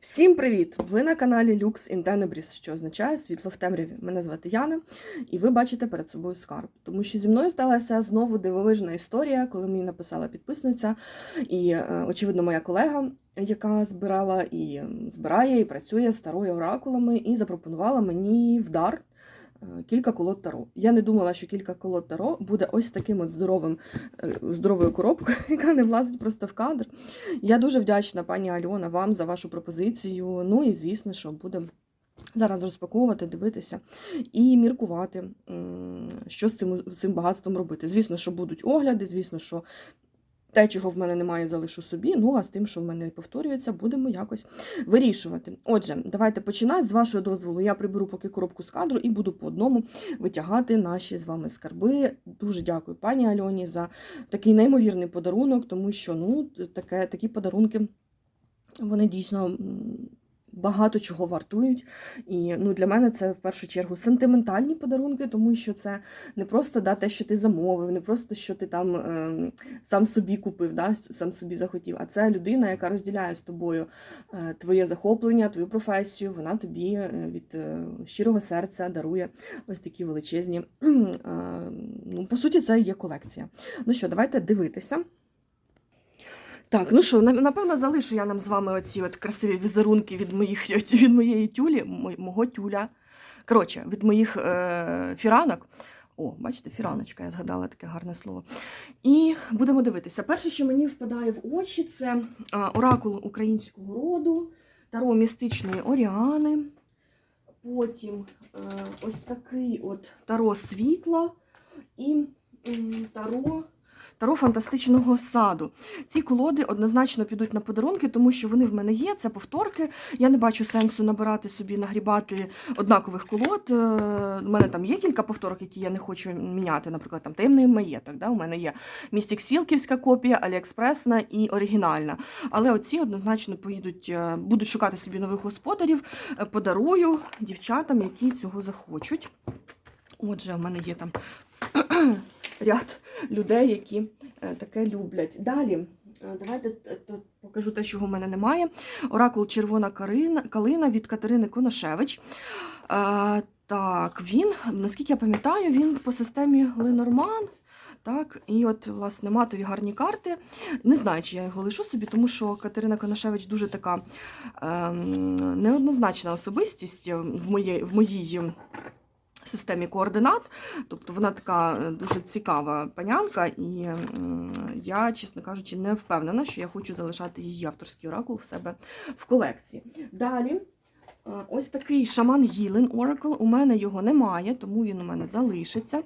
Всім привіт! Ви на каналі Lux in Tenebris, що означає світло в темряві. Мене звати Яна, і ви бачите перед собою скарб. Тому що зі мною сталася знову дивовижна історія, коли мені написала підписниця, і, е, очевидно, моя колега, яка збирала і збирає, і працює старою оракулами, і запропонувала мені в дар. Е, Кілька колод таро. Я не думала, що кілька колод таро буде ось таким от здоровим, е, здоровою коробкою, яка не влазить просто в кадр. Я дуже вдячна, пані Альона, вам за вашу пропозицію. Ну і звісно, що будемо зараз розпаковувати, дивитися і міркувати, що з цим, цим багатством робити. Звісно, що будуть огляди, звісно, що. Те, чого в мене немає, залишу собі. Ну а з тим, що в мене повторюється, будемо якось вирішувати. Отже, давайте починати. З вашого дозволу я приберу поки коробку з кадру і буду по одному витягати наші з вами скарби. Дуже дякую пані Альоні за такий неймовірний подарунок, тому що ну, таке, такі подарунки вони дійсно багато чого вартують. І ну, для мене це в першу чергу сентиментальні подарунки, тому що це не просто да, те, що ти замовив, не просто що ти там ем, сам собі купив, да, сам собі захотів, а це людина, яка розділяє з тобою е, твоє захоплення, твою професію. Вона тобі е, від е, щирого серця дарує ось такі величезні. е, ну, по суті, це є колекція. Ну що, давайте дивитися. Так, ну що, напевно, залишу я нам з вами оці от красиві візерунки від, моїх, від моєї тюлі, мого тюля. Коротше, від моїх е, фіранок. О, бачите, фіраночка, я згадала таке гарне слово. І будемо дивитися. Перше, що мені впадає в очі, це оракул українського роду, таро містичної Оріани. Потім е, ось такий от таро світла і таро, таро фантастичного саду. Ці колоди однозначно підуть на подарунки, тому що вони в мене є, це повторки. Я не бачу сенсу набирати собі, нагрібати однакових колод. Е, У мене там є кілька повторок, які я не хочу міняти. Наприклад, там таємний маєток. Да? У мене є Містік Сілківська копія, Аліекспресна і оригінальна. Але оці однозначно поїдуть, е, будуть шукати собі нових господарів, е, подарую дівчатам, які цього захочуть. Отже, в мене є там ряд людей, які е, таке люблять. Далі. е, Давайте т- покажу те, чого в мене немає. Оракул Червона калина від Катерини Коношевич. Е, Так, він, наскільки я пам'ятаю, він по системі Ленорман. Так, і от, власне, матові гарні карти. Не знаю, чи я його лишу собі, тому що Катерина Коношевич дуже така ем, неоднозначна особистість в моїй, в моїй системі координат. Тобто вона така е, дуже цікава панянка, і я, чесно кажучи, не впевнена, що я хочу залишати її авторський оракул в себе в колекції. Далі. е, Ось такий шаман Гілен Oracle. У мене його немає, тому він у мене залишиться.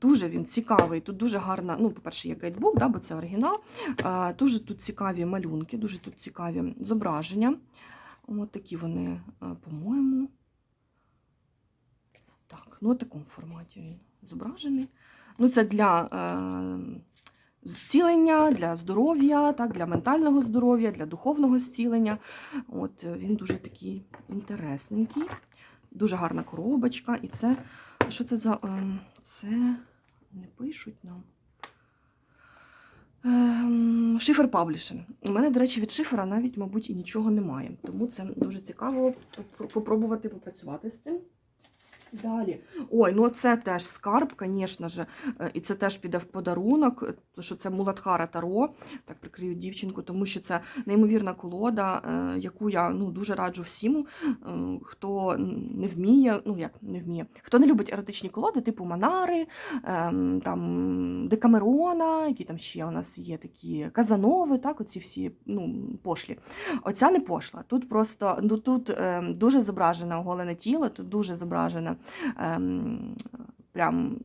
Дуже він цікавий. Тут дуже гарна, ну, по-перше, є гайдбук, да, бо це оригінал. Дуже тут цікаві малюнки, дуже тут цікаві зображення. От такі вони, е, по-моєму. Ну, в такому форматі він зображений. Ну, це для е, зцілення, для здоров'я, так, для ментального здоров'я, для духовного зцілення. От е, він дуже такий інтересненький, дуже гарна коробочка. І це, що це за. Е, це не пишуть нам. Ем, Шифер Паблішинг. У мене, до речі, від шифера навіть, мабуть, і нічого немає. Тому це дуже цікаво попро- попробувати попрацювати з цим. Далі. Ой, ну це теж скарб, звісно ж, е, і це теж піде в подарунок, е, тому що це Муладхара Таро, так прикрию дівчинку, тому що це неймовірна колода, е, яку я ну, дуже раджу всім, хто не вміє, ну як не вміє, хто не любить еротичні колоди, типу Манари, ем, там Декамерона, які там ще у нас є такі Казанови, так, оці всі ну, пошлі. Оця не пошла. Тут просто ну, тут ем, дуже зображене оголене тіло, тут дуже зображене ем, прям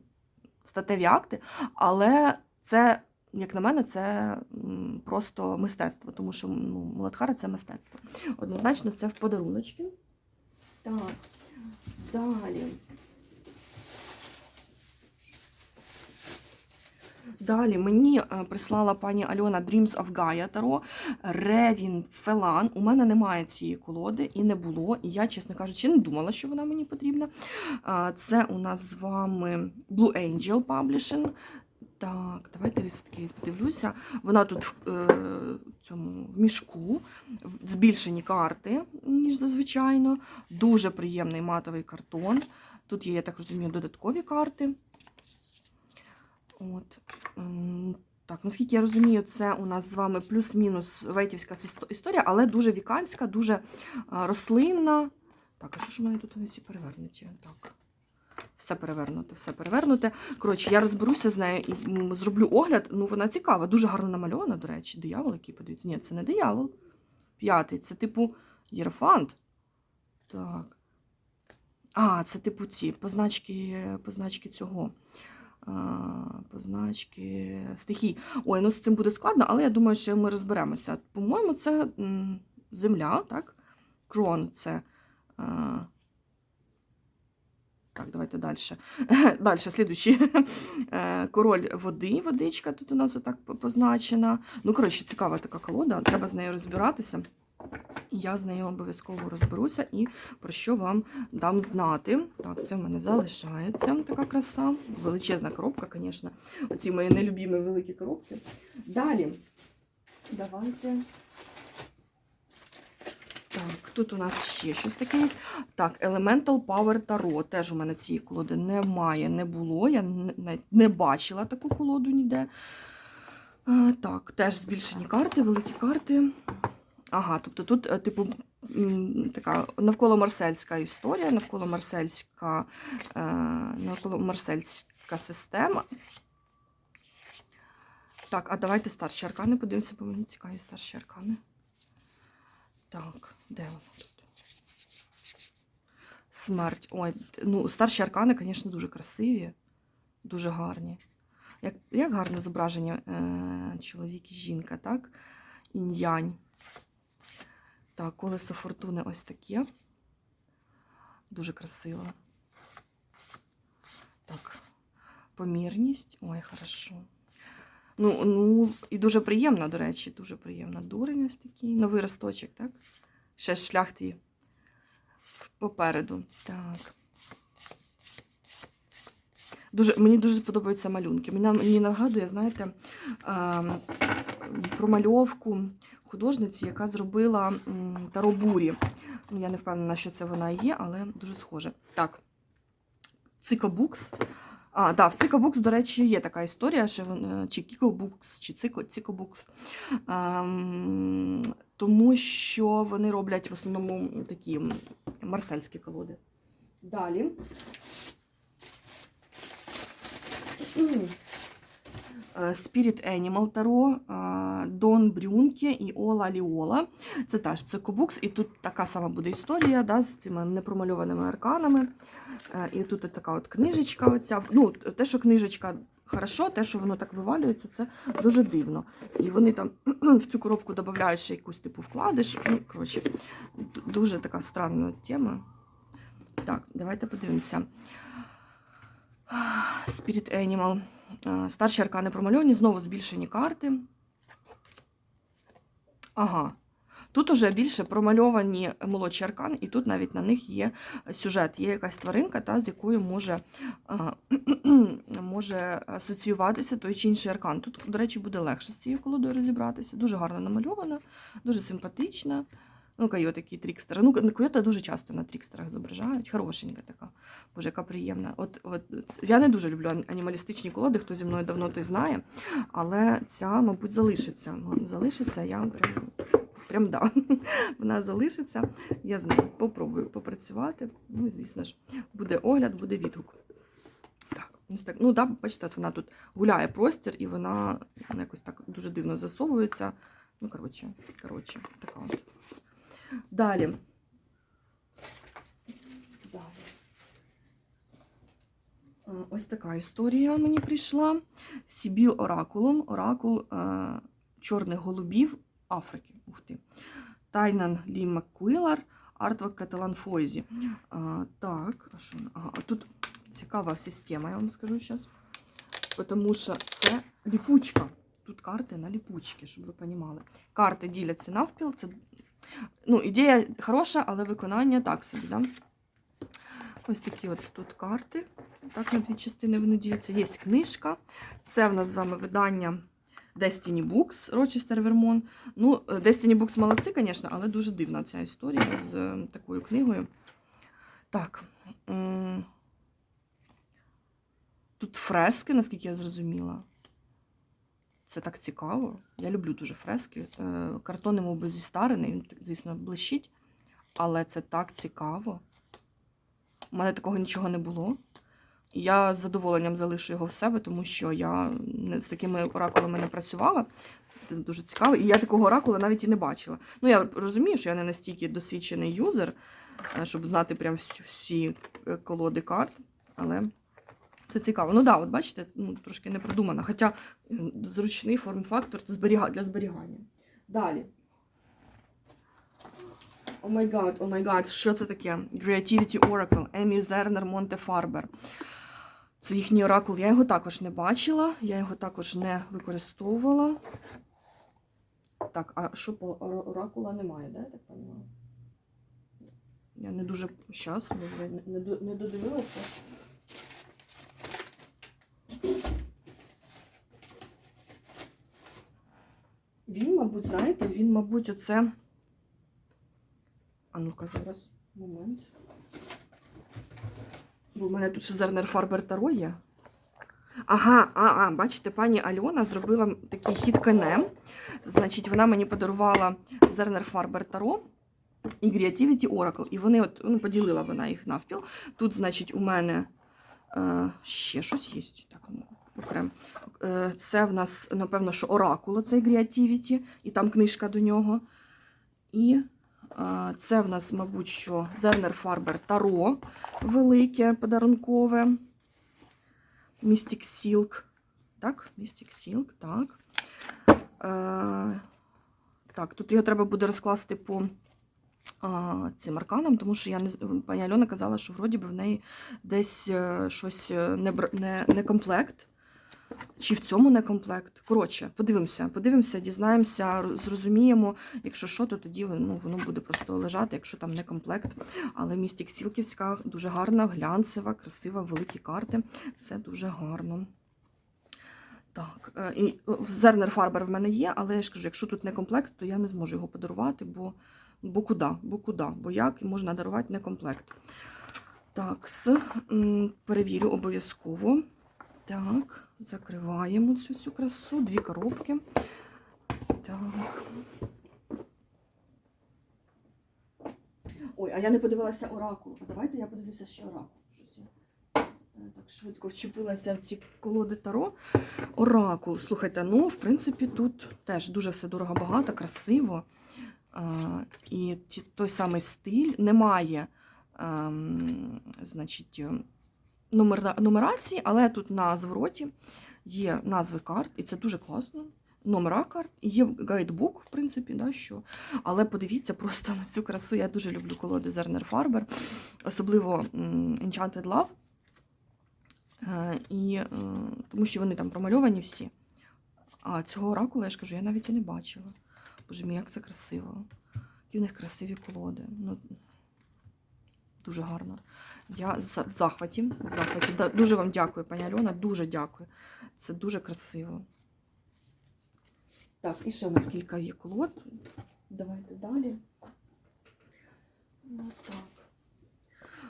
статеві акти, але це, як на мене, це просто мистецтво, тому що ну, Муладхара це мистецтво. Однозначно, це в подаруночки. Так, далі. Далі мені е, прислала пані Альона Dreams of Gaia Таро Ревін Фелан. У мене немає цієї колоди і не було. І я, чесно кажучи, не думала, що вона мені потрібна. Це у нас з вами Blue Angel Publishing. Так, давайте все-таки дивлюся. Вона тут в е, цьому в мішку, збільшені карти, ніж зазвичайно. Дуже приємний матовий картон. Тут є, я так розумію, додаткові карти. От. Так, наскільки я розумію, це у нас з вами плюс-мінус вейтівська історія, але дуже віканська, дуже рослинна. Так, а що ж у мене тут всі перевернуті? Так. Все перевернуте, все перевернуте. Коротше, я розберуся з нею і зроблю огляд. Ну, вона цікава, дуже гарно намальована, до речі. Диявол, який подивіться. Ні, це не диявол. П'ятий, це типу єрофант. Так. А, це типу ці позначки, позначки цього. Позначки стихій. Ой, ну з цим буде складно, але я думаю, що ми розберемося. По-моєму, це земля, так? Крон це. Так, давайте далі. Далі, слідуючий. Е, Король води, водичка тут у нас отак позначена. Ну, коротше, цікава така колода, треба з нею розбиратися. І я з нею обов'язково розберуся і про що вам дам знати. Так, це в мене залишається така краса. Величезна коробка, звісно. Оці мої нелюбімі великі коробки. Далі. Давайте. Так, тут у нас ще щось таке є. Так, Elemental Power Tarot. Теж у мене цієї колоди немає, не було. Я не, не бачила таку колоду ніде. Е, Так, теж збільшені карти, великі карти. Ага, тобто тут, е, типу, така навколо марсельська історія, навколо марсельська, е, навколо марсельська система. Так, а давайте старші аркани подивимося, бо мені цікаві старші аркани. Так, де вона тут? Смерть. Ой, ну, старші аркани, звісно, дуже красиві, дуже гарні. Як, як гарне зображення е, чоловік і жінка, так? Інь-янь. Так, колесо фортуни ось таке. Дуже красиво. Так, помірність. Ой, хорошо. Ну, ну, і дуже приємна, до речі, дуже приємна. Дурень ось такий. Новий росточок, так? Ще шлях твій попереду. Так. Дуже, мені дуже подобаються малюнки. Мені, мені нагадує, знаєте, ем, промальовку художниці, яка зробила м, Таро Бурі. Ну, я не впевнена, що це вона є, але дуже схоже. Так. Цикобукс. А, да, в Цикобукс, до речі, є така історія, що чи Кікобукс, чи Цико, Цикобукс. Ем, тому що вони роблять в основному такі марсельські колоди. Далі. Е, Spirit Animal Таро, е, Дон Брюнке і Ола Ліола. Це теж Цикобукс, і тут така сама буде історія да, з цими непромальованими арканами. І тут от така от книжечка. Оця. Ну, те, що книжечка хорошо, те, що воно так вивалюється, це дуже дивно. І вони там в цю коробку додають ще якусь типу вкладиш. Ну, коротше, дуже така странна тема. Так, давайте подивимося. Spirit Animal. Е, Старші аркани промальовані, знову збільшені карти. Ага. Тут уже більше промальовані молодші аркани, і тут навіть на них є сюжет, є якась тваринка, та, з якою може, може асоціюватися той чи інший аркан. Тут, до речі, буде легше з цією колодою розібратися. Дуже гарно намальована, дуже симпатична. Ну, Кайо такий трікстер. Ну, Койота дуже часто на трікстерах зображають. Хорошенька така. Боже, яка приємна. От, от, я не дуже люблю анімалістичні колоди, хто зі мною давно той знає. Але ця, мабуть, залишиться. Залишиться, я прям, прям да. Вона залишиться. Я з нею попробую попрацювати. Ну, звісно ж, буде огляд, буде відгук. Так. Ну, да, бачите, вона тут гуляє простір, і вона якось так дуже дивно засовується. Ну, коротше, коротше, така от. Далі. Далі. Е, Ось така історія мені прийшла. Сібіл Оракулум, оракул е, чорних голубів Африки. Ух ти. Тайнан Лі Маккуілар, Артвак Каталан Фойзі. А, так, а що? Ага, тут цікава система, я вам скажу зараз. Тому що це ліпучка. Тут карти на ліпучки, щоб ви розуміли. Карти діляться навпіл. Це, ну, ідея хороша, але виконання так собі. Да? Ось такі от тут карти. Так, на дві частини вони діляться. Є книжка. Це в нас з вами видання Destiny Books, Rochester, Vermont. Ну, Destiny Books молодці, звісно, але дуже дивна ця історія з е, такою книгою. Так. Тут фрески, наскільки я зрозуміла. Це так цікаво. Я люблю дуже фрески. Е, Картон йому би зістарений, він, звісно, блищить. Але це так цікаво. У мене такого нічого не було. Я з задоволенням залишу його в себе, тому що я з такими оракулами не працювала. Це дуже цікаво. І я такого оракула навіть і не бачила. Ну, я розумію, що я не настільки досвідчений юзер, е, щоб знати прям всі, всі е, колоди карт, але це цікаво. Ну да, от бачите, ну, трошки не продумано. Хоча зручний форм-фактор для зберігання. Далі. О май гад, о май гад, що це таке? Creativity Oracle, Емі Зернер Монте Фарбер. Це їхній оракул. Я його також не бачила, я його також не використовувала. Так, а що по оракула немає, да? так понимаю? Я не дуже щас, не, не додивилася. Він, мабуть, знаєте, він, мабуть, оце. А ну-ка, зараз момент. Бо в мене тут ще Зернер Фарбер Таро є. Ага, а, а, бачите, пані Альона зробила такий хід конем. Значить, вона мені подарувала Зернер Фарбер Таро і Creativity Oracle. І вони от ну, поділила вона їх навпіл. Тут, значить, у мене ще щось є. Так, ну, окремо. Е, це в нас, напевно, що Оракула, цей Creativity, і там книжка до нього. І е, це в нас, мабуть, що Зернер Фарбер Таро велике, подарункове. Mystic Silk. Так, Mystic Silk, так. Е, так, тут його треба буде розкласти по цим арканам, тому що я не пані Альона казала, що вроді би в неї десь е, щось е, не, не, не комплект. Чи в цьому не комплект? Коротше, подивимося, подивимося, дізнаємося, зрозуміємо. Якщо що, то тоді ну, воно буде просто лежати, якщо там не комплект. Але містік Сілківська дуже гарна, глянцева, красива, великі карти. Це дуже гарно. Так, е, і Зернер Фарбер в мене є, але я ж кажу, якщо тут не комплект, то я не зможу його подарувати, бо, бо куди? Бо куди? Бо як можна дарувати не комплект? Так, с, перевірю обов'язково. Так, закриваємо цю всю красу. Дві коробки. Так. Ой, а я не подивилася оракул. А давайте я подивлюся ще оракул. Е, так швидко вчепилася в ці колоди Таро. Оракул. Слухайте, ну, в принципі, тут теж дуже все дорого багато, красиво. І той самий стиль немає, ем, значить, нумерації, але тут на звороті є назви карт, і це дуже класно. Номера карт, і є гайдбук, в принципі, да, що. Але подивіться просто на цю красу. Я дуже люблю колоди Зернер Фарбер, особливо Enchanted Love. Е, І, е, тому що вони там промальовані всі. А цього оракула, я ж кажу, я навіть і не бачила. Боже мій, як це красиво. Які в них красиві колоди. Ну, дуже гарно. Я в захваті. В захваті. Дуже вам дякую, пані Альона, дуже дякую. Це дуже красиво. Так, і ще у нас кілька є колод. Давайте далі. Так. А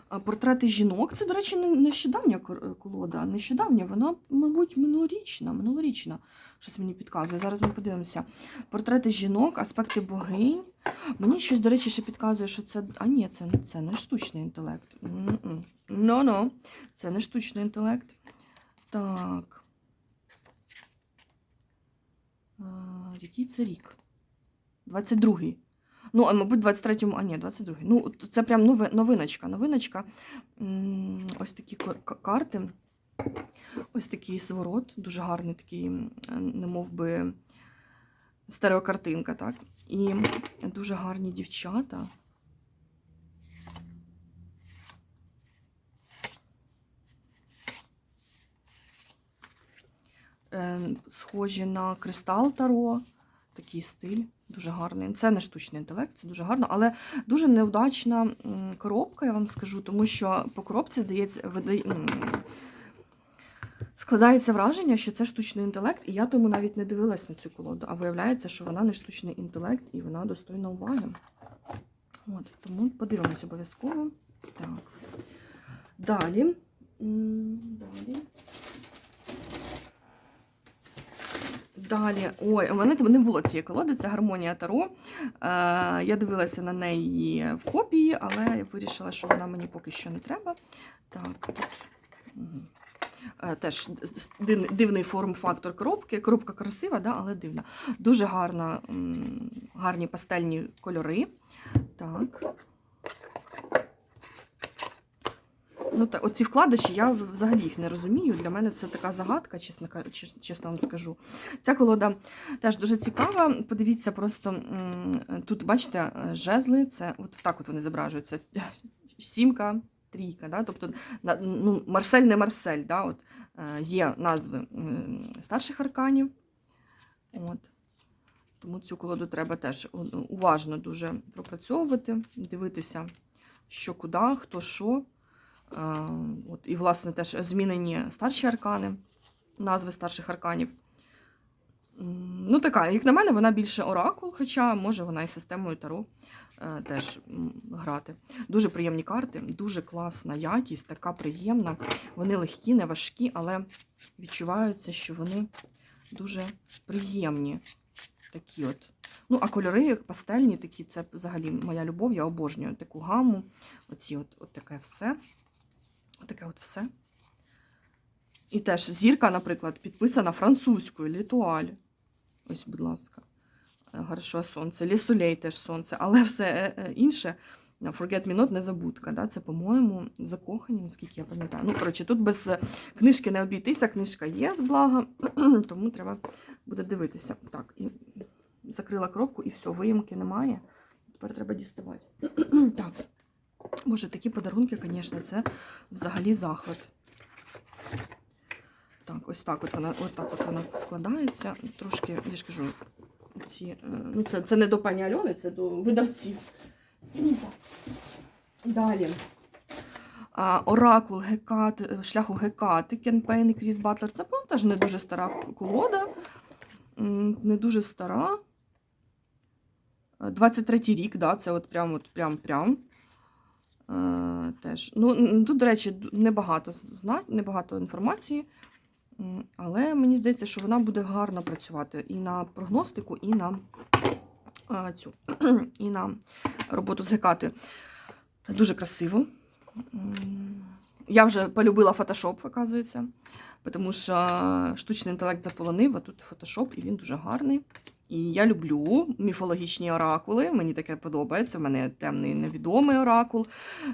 Портрети жінок. Це, до речі, не- нещодавня колода. Нещодавня, вона, мабуть, минулорічна. Минулорічна. Щось мені підказує. Зараз ми подивимося. Портрети жінок, аспекти богинь. Мені щось, до речі, ще підказує, що це. А ні, це, це не штучний інтелект. Ну-ну. Це не штучний інтелект. Так. Який це рік? 22-й. Ну, а, мабуть, 23-му, а ні, 22-й. Ну, це прям новиночка. Новиночка. Ось такі карти. Ось такий зворот, дуже гарний такий, м, не мов би стереокартинка, так? І дуже гарні дівчата. Е, Схожі на кристал Таро, такий стиль. Дуже гарний. Це не штучний інтелект, це дуже гарно, але дуже неудачна коробка, я вам скажу, тому що по коробці, здається, видає, складається враження, що це штучний інтелект, і я тому навіть не дивилась на цю колоду. А виявляється, що вона не штучний інтелект і вона достойна уваги. От, тому подивимось обов'язково. Так. Далі. Далі. Далі, ой, у мене не було цієї колоди, це гармонія Таро. Е, я дивилася на неї в копії, але я вирішила, що вона мені поки що не треба. Так, тут. Е, Теж дивний форм-фактор коробки. Коробка красива, да, але дивна. Дуже гарна, гарні пастельні кольори. Так. Ну, та, оці вкладиші, я взагалі їх не розумію. Для мене це така загадка, чесно, чесно вам скажу. Ця колода теж дуже цікава. Подивіться, просто тут, бачите, жезли, це от так от вони зображуються. Сімка, трійка. Да? Тобто ну, Марсель не Марсель. Да? От, е, є назви старших арканів. От. Тому цю колоду треба теж уважно дуже пропрацьовувати, дивитися, що куди, хто що. Е, От, і, власне, теж змінені старші аркани, назви старших арканів. Ну, така, як на мене, вона більше оракул, хоча може вона і системою Таро е, теж грати. Дуже приємні карти, дуже класна якість, така приємна. Вони легкі, не важкі, але відчуваються, що вони дуже приємні. Такі от. Ну, а кольори пастельні, такі, це взагалі моя любов, я обожнюю таку гаму. Оці от, от таке все. Отаке от все. І теж зірка, наприклад, підписана французькою, літуаль. Ось, будь ласка. Гаршо сонце. Лісулей теж сонце, але все е, е, інше. Forget Me Not незабудка. Да? Це, по-моєму, закохані, наскільки я пам'ятаю. Ну, коротше, тут без е, книжки не обійтися, книжка є, благо, тому треба буде дивитися. Так, і закрила коробку, і все, виїмки немає. Тепер треба діставати. так. Боже, такі подарунки, звісно, це взагалі захват. Так, ось так от вона, от так от вона складається. Трошки, я ж кажу, ці, е, ну це, це не до пані Альони, це до видавців. Далі. Оракул Гекат, е, шляху Гекати, Кенпейн і Кріс Батлер. Це теж не дуже стара колода. Не дуже стара. Е, 23-й рік, да, це от прям, от прям, прям. Е, теж. Ну, тут, до речі, небагато зна... небагато інформації, але мені здається, що вона буде гарно працювати і на прогностику, і на е, цю, і на роботу з гекатою. Дуже красиво. Я вже полюбила фотошоп, оказується, тому що штучний інтелект заполонив, а тут фотошоп, і він дуже гарний. І я люблю міфологічні оракули. Мені таке подобається. У мене темний невідомий оракул.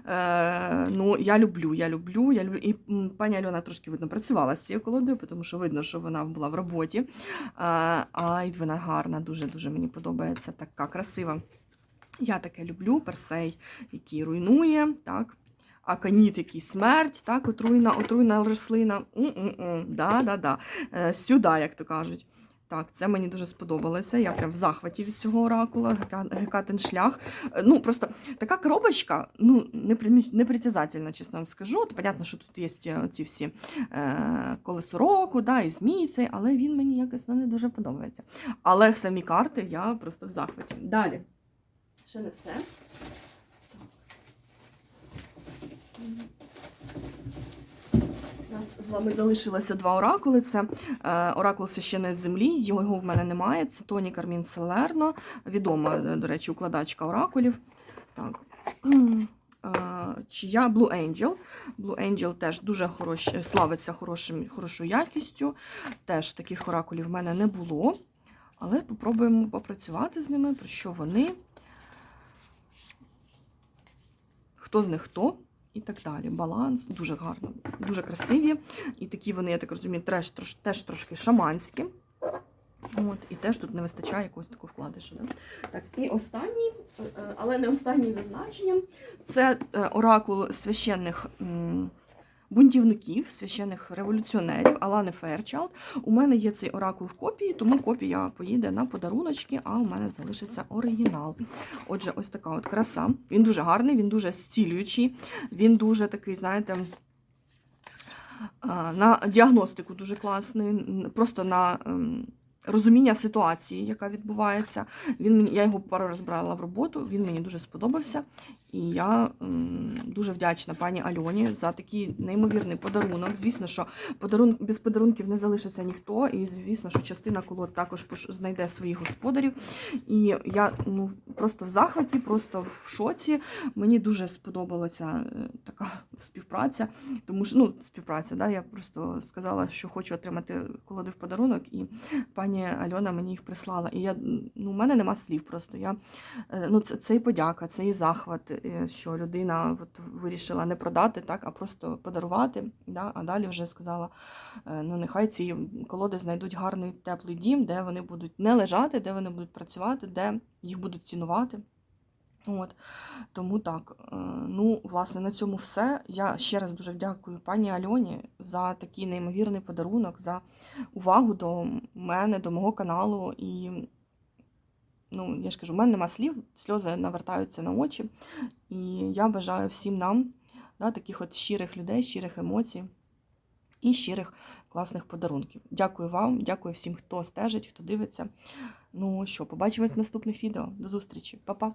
Е, ну, я люблю, я люблю, я люблю. І пані Альона трошки видно працювала з цією колодою, тому що видно, що вона була в роботі. Е, а і вона гарна, дуже-дуже мені подобається, така красива. Я таке люблю, персей, який руйнує, так. Аконіт, який смерть, так, отруйна, отруйна рослина. Да-да-да. Е, сюди, як то кажуть. Так, це мені дуже сподобалося. Я прям в захваті від цього оракула, Гека- Гекатин шлях. Е, Ну, просто така коробочка, ну, непритязательна, чесно вам скажу. От, понятно, що тут є ці, ці всі е, колесо року, да, і змій але він мені якось ну, не дуже подобається. Але самі карти я просто в захваті. Далі. Ще не все. У нас з вами залишилося два оракули. Це е, оракул священної землі. Його в мене немає. Це Тоні Кармін Селерно, відома, е, до речі, укладачка оракулів. Так. Е, чия Blue Angel. Blue Angel теж дуже хорош, славиться хорошим, хорошою якістю. Теж таких оракулів в мене не було. Але попробуємо попрацювати з ними, про що вони, хто з них хто і так далі. Баланс дуже гарно, дуже красиві. І такі вони, я так розумію, теж, трош, теж трошки шаманські. От, і теж тут не вистачає якогось такого вкладиша. Да? Так, і останній, е, е, але не останній за значенням, це е, оракул священних бунтівників, священих революціонерів Алани Ферчалд. У мене є цей оракул в копії, тому копія поїде на подаруночки, а у мене залишиться оригінал. Отже, ось така от краса. Він дуже гарний, він дуже зцілюючий, він дуже такий, знаєте. На діагностику дуже класний, просто на ем, розуміння ситуації, яка відбувається. Він мені, я його пару раз брала в роботу, він мені дуже сподобався. І я дуже вдячна пані Альоні за такий неймовірний подарунок. Звісно, що подарун... без подарунків не залишиться ніхто, і звісно, що частина колод також знайде своїх господарів. І я ну, просто в захваті, просто в шоці. Мені дуже сподобалася е, така співпраця, тому що ну, співпраця, да, я просто сказала, що хочу отримати колоди в подарунок, і пані Альона мені їх прислала. І я ну, у мене нема слів просто. Я, е, ну, це, це і подяка, це і захват, що людина от, вирішила не продати, так, а просто подарувати. Да, а далі вже сказала, е, ну нехай ці колоди знайдуть гарний теплий дім, де вони будуть не лежати, де вони будуть працювати, де їх будуть цінувати. От, тому так, е, ну, власне, на цьому все. Я ще раз дуже дякую пані Альоні за такий неймовірний подарунок, за увагу до мене, до мого каналу. І, ну, я ж кажу, в мене нема слів, сльози навертаються на очі. І я бажаю всім нам да, таких от щирих людей, щирих емоцій і щирих класних подарунків. Дякую вам, дякую всім, хто стежить, хто дивиться. Ну що, побачимось в наступних відео. До зустрічі, Па-па!